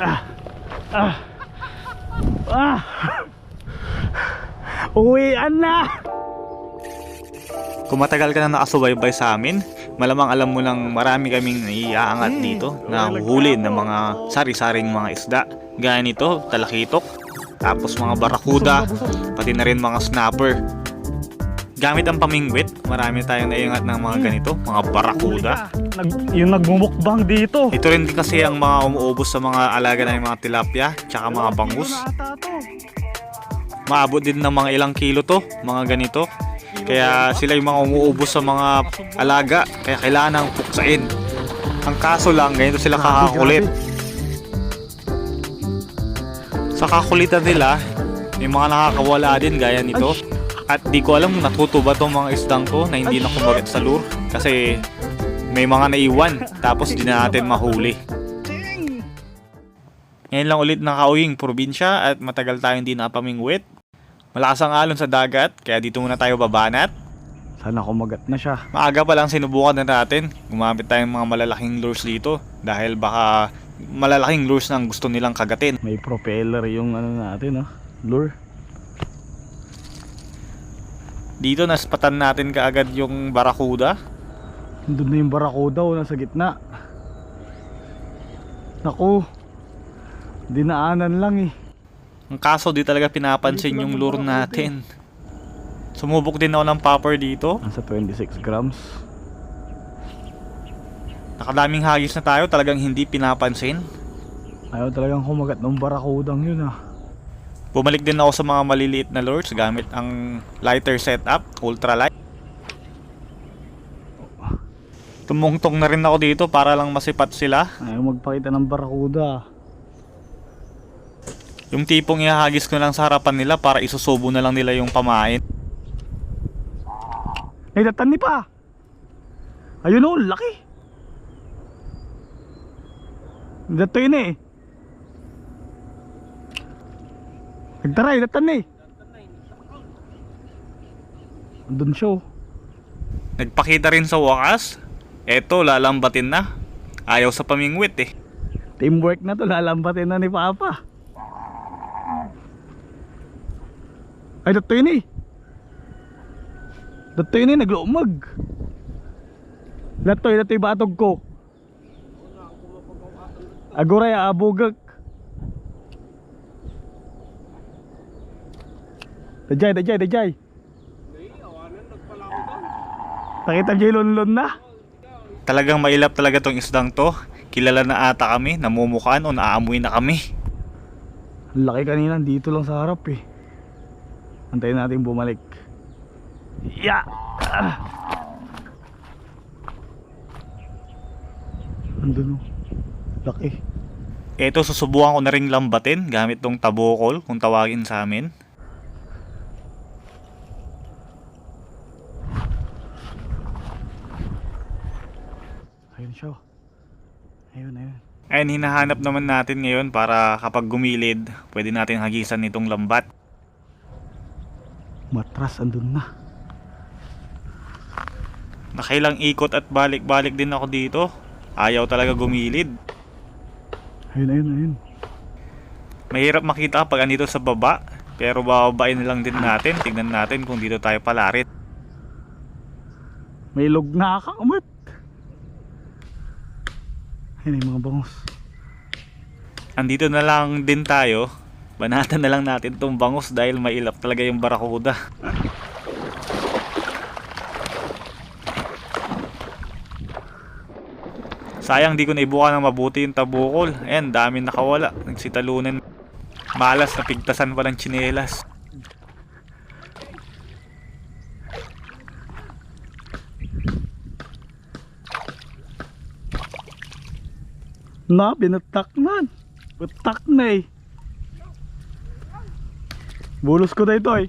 Ah. Ah. Ah. Uwian na. Kung matagal ka na nakasubaybay sa amin, malamang alam mo lang marami kaming naiaangat dito na huhuli ng mga sari-saring mga isda. Gaya nito, talakitok, tapos mga barakuda, pati na rin mga snapper. Gamit ang pamingwit, marami tayong naiangat ng mga ganito, mga barakuda. Nag, yung nagmumukbang dito. Ito rin din kasi ang mga umuubos sa mga alaga ng mga tilapia, tsaka mga bangus. Maabot din ng mga ilang kilo to, mga ganito. Kaya sila yung mga umuubos sa mga alaga, kaya kailangan ng puksain. Ang kaso lang, ganito sila kakakulit. Sa kakulitan nila, may mga nakakawala din gaya nito. At di ko alam kung natuto ba tong mga isdang to na hindi na kumagat sa lure. Kasi may mga naiwan, tapos di na natin mahuli. Ngayon lang ulit nakauwing probinsya at matagal tayong hindi napamingwit. Malakas ang alon sa dagat, kaya dito muna tayo babanat. Sana kumagat na siya. Maaga pa lang sinubukan na natin. Gumamit tayo ng mga malalaking lures dito dahil baka malalaking lures na ang gusto nilang kagatin. May propeller yung ano natin, oh. Lure. Dito naspatan natin kaagad yung barakuda. Doon na yung barakuda, oh, nasa gitna. Naku. Dinaanan lang eh. Ang kaso di talaga pinapansin yung lure natin. Sumubok din ako ng popper dito. Nasa 26 grams. Nakadaming hagis na tayo, talagang hindi pinapansin. Ayaw talagang kumagat ng barakudang yun ah. Bumalik din ako sa mga maliliit na lures gamit ang lighter setup, ultralight. Tumungtong na rin ako dito para lang masipat sila. Ayaw magpakita ng barakuda. Yung tipong ihahagis ko lang sa harapan nila para isusubo na lang nila yung pamain. Ay, natani pa! Ayun oh, laki! Dato yun eh. Nagtaray, natan eh. Andun siya oh. Nagpakita rin sa wakas. Eto, lalambatin na. Ayaw sa pamingwit eh. Teamwork na to, lalambatin na ni Papa. Ay, dato yun eh. Dato yun eh, nagluumag. Dato yun, dato batog ko. Agoray, abugak. Dajay, dajay, dajay. Nakita niyo yung lunlun na? Talagang mailap talaga tong isdang to. Kilala na ata kami, namumukaan o naaamoy na kami. Ang laki kanina, dito lang sa harap eh. Antayin natin bumalik. Ya! Ah! Andun oh. Laki. Eto, susubukan ko na ring lambatin gamit tong tabokol kung tawagin sa amin. Ayun siya. oh. Ayun, ayun. Ayun, hinahanap naman natin ngayon para kapag gumilid, pwede natin hagisan itong lambat. Matras, andun na. Nakailang ikot at balik-balik din ako dito. Ayaw talaga gumilid. Ayun, ayun, ayun. Mahirap makita pag andito sa baba. Pero bababain na lang din natin. Tignan natin kung dito tayo palarit. May log na kakamot. Ayun yung mga bangus. Andito na lang din tayo. Banatan na lang natin tong bangus dahil mailap talaga yung barakuda. Sayang di ko naibuka ng mabuti yung tabukol. Ayan, dami nakawala. Nagsitalunan. Malas na pigtasan pa ng tsinelas. Na, binutak na. Butak na eh. Bulos ko na ito eh.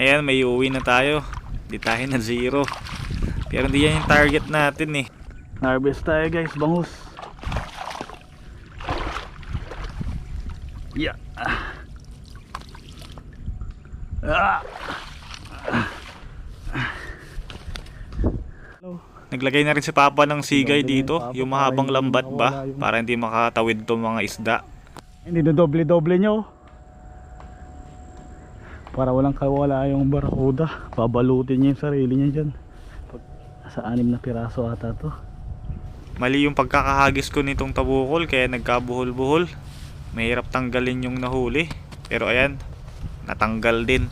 Ayan, may uwi na tayo. Di tayo na zero. Pero hindi yan yung target natin eh. Harvest tayo guys, bangus. Naglagay na rin si Papa ng sigay dito, yung mahabang lambat ba, para hindi makatawid tong mga isda. Hindi na doble-doble nyo. Para walang kawala yung barakuda, babalutin niya yung sarili niya dyan. Pag, sa anim na piraso ata to. Mali yung pagkakahagis ko nitong tabukol kaya nagkabuhol-buhol. Mahirap tanggalin yung nahuli. Pero ayan, natanggal din.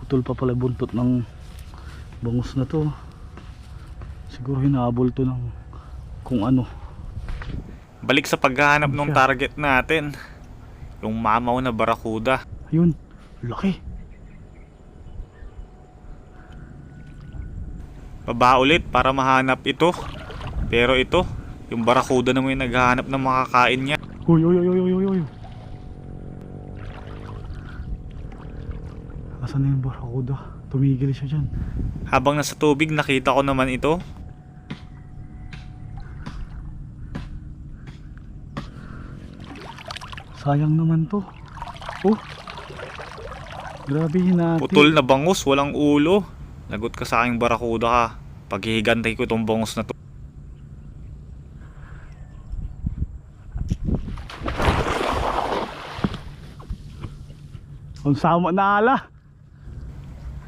Putol pa pala buntot ng bangus na to. Siguro hinabol to ng kung ano. Balik sa paghahanap ng target natin. Yung mamaw na barakuda. Ayun, laki. Baba ulit para mahanap ito. Pero ito, yung barakuda naman yung naghahanap ng makakain niya. Uy, uy, uy, uy, uy, uy, Asan na yung barakuda? Tumigil siya dyan. Habang nasa tubig, nakita ko naman ito. Sayang naman to. Oh. Grabe hinati. Putol na bangus, walang ulo. Lagot ka sa aking barakuda ka. Paghihigantay ko itong bangus na to. Ang sama na ala.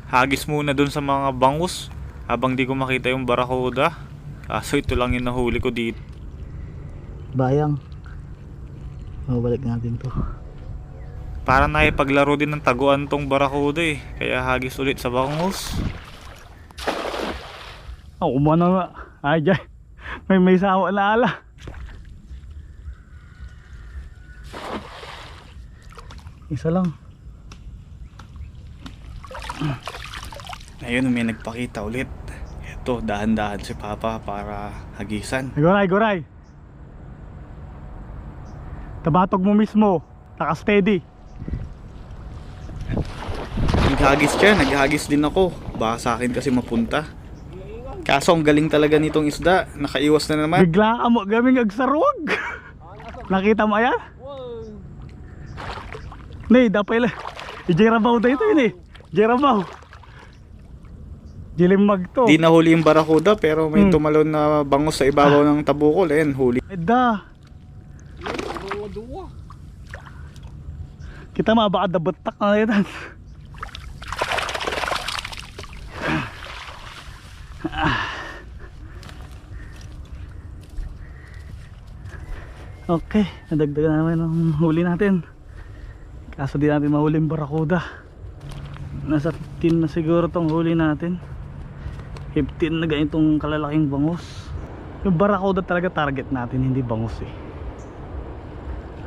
Hagis muna dun sa mga bangus. Habang di ko makita yung barakuda. Kaso ito lang yung nahuli ko dito. Bayang. Mabalik natin to. Para naipaglaro din ng taguan tong barakuda eh. Kaya hagis ulit sa bangus. Oh, umano nga. Ay, dyan. May may sama na ala. Isa lang. Ayun, may nagpakita ulit. Ito, dahan-dahan si Papa para hagisan. Goray, goray. Tabatog mo mismo. Naka-steady. Naghagis siya, naghagis din ako. Baka sa akin kasi mapunta. Kaso ang galing talaga nitong isda. Nakaiwas na naman. Bigla ka mo gaming agsarog. Nakita mo ayan? Nay, dapat lang. Ijerabaw na ito yun eh. Jerabaw. Dilimag to. Di nahuli yung barakuda pero may Hmm. tumalon na bangus sa ibabaw ng tabukol. Ayan, huli. Eda. Kita mga baka dabatak na yan. Okay, nadagdagan namin ang huli natin. Kaso di natin mahuli yung barakuda. Nasa 15 na siguro tong huli natin. 15 na ganitong kalalaking bangus. Yung barakuda talaga target natin, hindi bangus eh.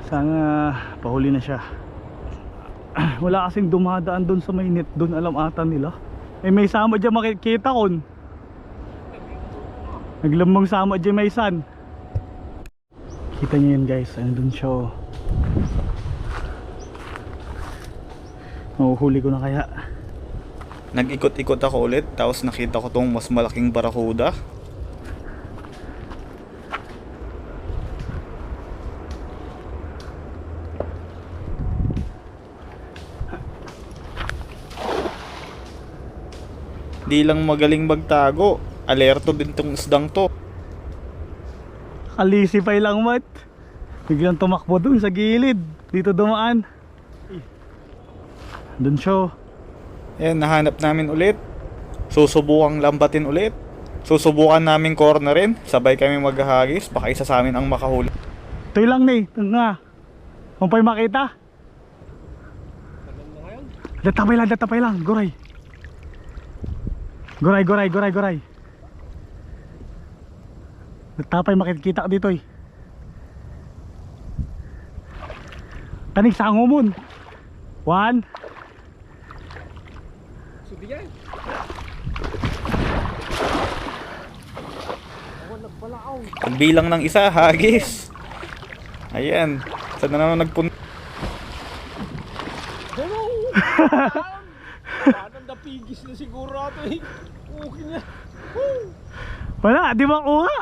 Sana pahuli na siya. Wala kasing dumadaan doon sa may net doon alam ata nila. Eh may sama dyan makikita kon. Naglamang sama dyan may san. Kita niyo yun guys, andun siya. oh. Mahuhuli ko na kaya. Nag-ikot-ikot ako ulit tapos nakita ko tong mas malaking barakuda. Di lang magaling magtago. Alerto din tong isdang to. Kalisipay lang mat. Biglang tumakbo dun sa gilid. Dito dumaan. Dun siya. Ayan, nahanap namin ulit. Susubukang lambatin ulit. Susubukan namin cornerin. Sabay kami maghahagis. Baka isa sa amin ang makahuli. Ito lang ni, nga. Kung pa'y makita. Datapay lang, datapay lang, goray. Goray, goray, goray, goray. Datapay makikita dito eh. Tanig sa angumon. One. Pagbilang ng isa, hagis. Ayan. Saan na naman nagpunta? Parang napigis na siguro ato eh. Okay na. Wala, di ba kuha?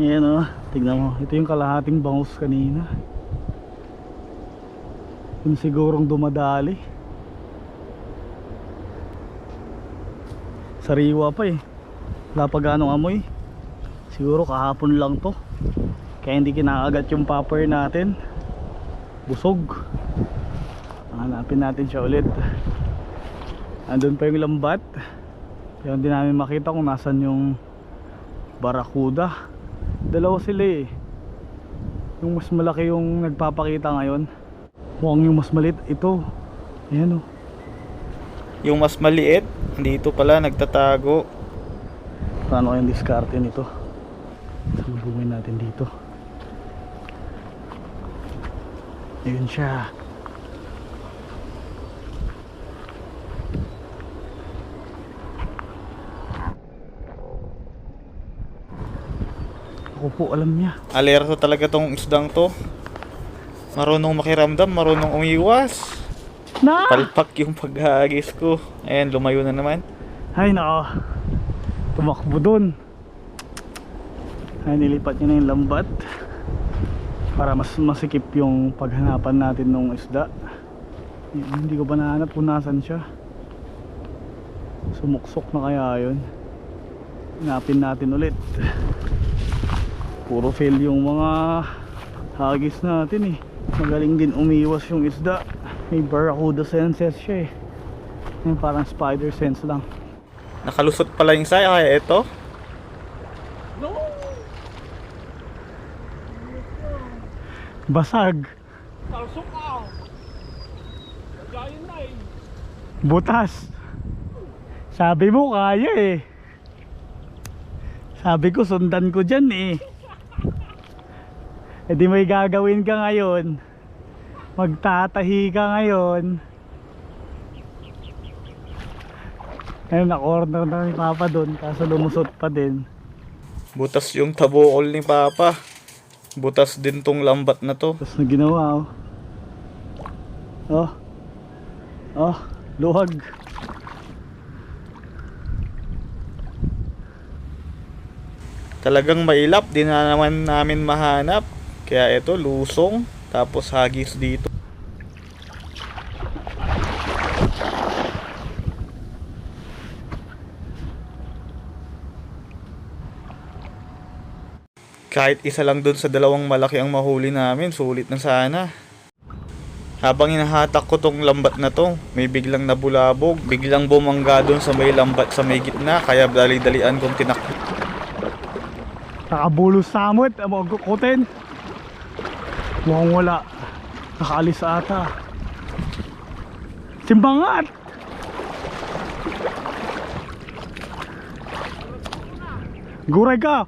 Ayan o, tignan mo. Ito yung kalahating bangus kanina. Yung sigurong dumadali. Sariwa pa eh. Wala pa ganong amoy. Siguro kahapon lang to. Kaya hindi kinakagat yung popper natin. Busog. Hanapin natin siya ulit. Andun pa yung lambat. Kaya hindi namin makita kung nasan yung barakuda. Dalawa sila eh. Yung mas malaki yung nagpapakita ngayon. Mukhang yung mas malit ito. Ayan oh. Yung mas maliit, dito pala nagtatago. Paano kayong diskarte nito? Salubungin natin dito. Ayun siya. Ako po alam niya. Alerto talaga tong isdang to. Marunong makiramdam, marunong umiwas. Na! Palpak yung paghagis ko. Ayan, lumayo na naman. Ay nako. Tumakbo dun. Ay nilipat niya na yung lambat. Para mas masikip yung paghanapan natin ng isda. Y- Hindi ko pa nahanap kung nasan siya. Sumuksok na kaya yun. Hanapin natin ulit. Puro fail yung mga hagis natin eh. Magaling din umiwas yung isda. May barracuda senses siya eh. Yung parang spider sense lang. Nakalusot pala yung saya, kaya ito. Basag. Na eh. Butas. Sabi mo kaya eh. Sabi ko sundan ko dyan eh. E di may gagawin ka ngayon. Magtatahi ka ngayon. Ayun, na-corner na ni Papa doon. Kaso lumusot pa din. Butas yung tabukol ni Papa. Butas din tong lambat na to. Tapos na ginawa oh. Oh. Oh, luhag. Talagang mailap, di na naman namin mahanap. Kaya ito, lusong. Tapos hagis dito. Kahit isa lang dun sa dalawang malaki ang mahuli namin, sulit na sana. Habang hinahatak ko tong lambat na to, may biglang nabulabog, biglang bumangga dun sa may lambat sa may gitna, kaya dali-dalian kong tinakbo. Nakabulos samot, mga kutin. Mukhang wala. Nakaalis ata. Simbangat! Guray ka!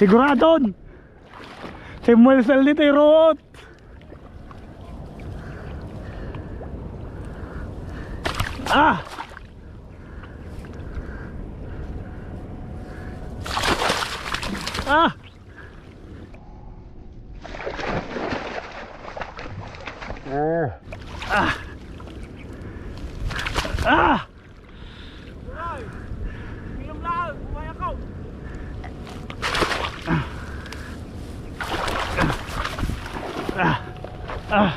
Siguradon! Si Marcel ni Tirot! Ah! Ah! Ah! Ah! Umaya ka. Ah!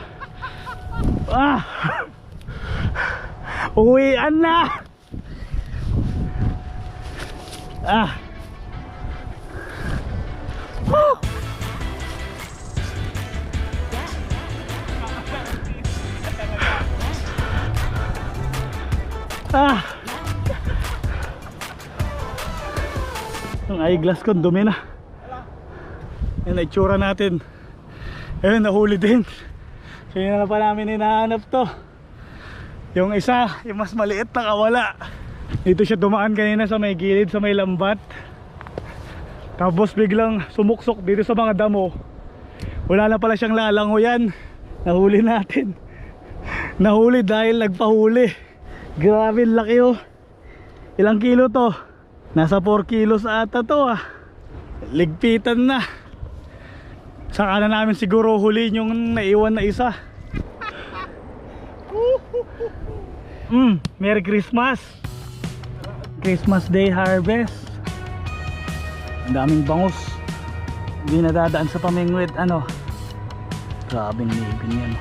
Ah! Uwian na! Ah! Ah! Ang eyeglass ko, dumi na. Yan, itsura natin. Ayun, nahuli din. Kaya na pa namin hinahanap to. Yung isa, yung mas maliit na kawala. Dito siya dumaan kanina sa may gilid, sa may lambat. Tapos biglang sumuksok dito sa mga damo. Wala na pala siyang lalango yan. Nahuli natin. Nahuli dahil nagpahuli. Grabe laki oh. Ilang kilo to? Nasa 4 kilos ata to ah. Ligpitan na. Saka na namin siguro huliin yung naiwan na isa. Mm, Merry Christmas. Christmas Day Harvest. Ang daming bangus. Hindi nadadaan sa pamingwit ano. Grabing ngipin yan.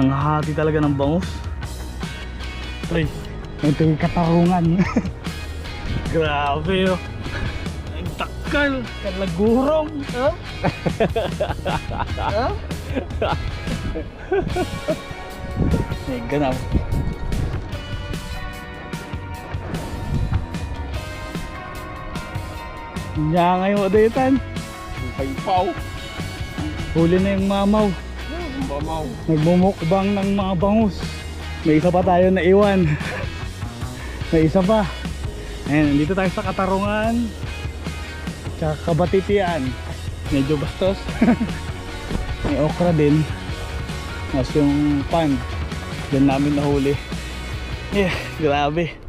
Nangahati talaga ng bangus. Uy, ito yung katarungan. Grabe oh. Ang takal. Kalagurong. Huh? huh? May ganaw. Nya ngayon uditan. Paypaw. Huli na yung mamaw. Bamaw. Nagmumukbang ng mga bangus. May isa pa tayo na iwan. May isa pa. Ayan, dito tayo sa Katarungan. Tsaka Kabatitian. Medyo bastos. May okra din. Mas yung pan. Diyan namin nahuli. Yeah, grabe.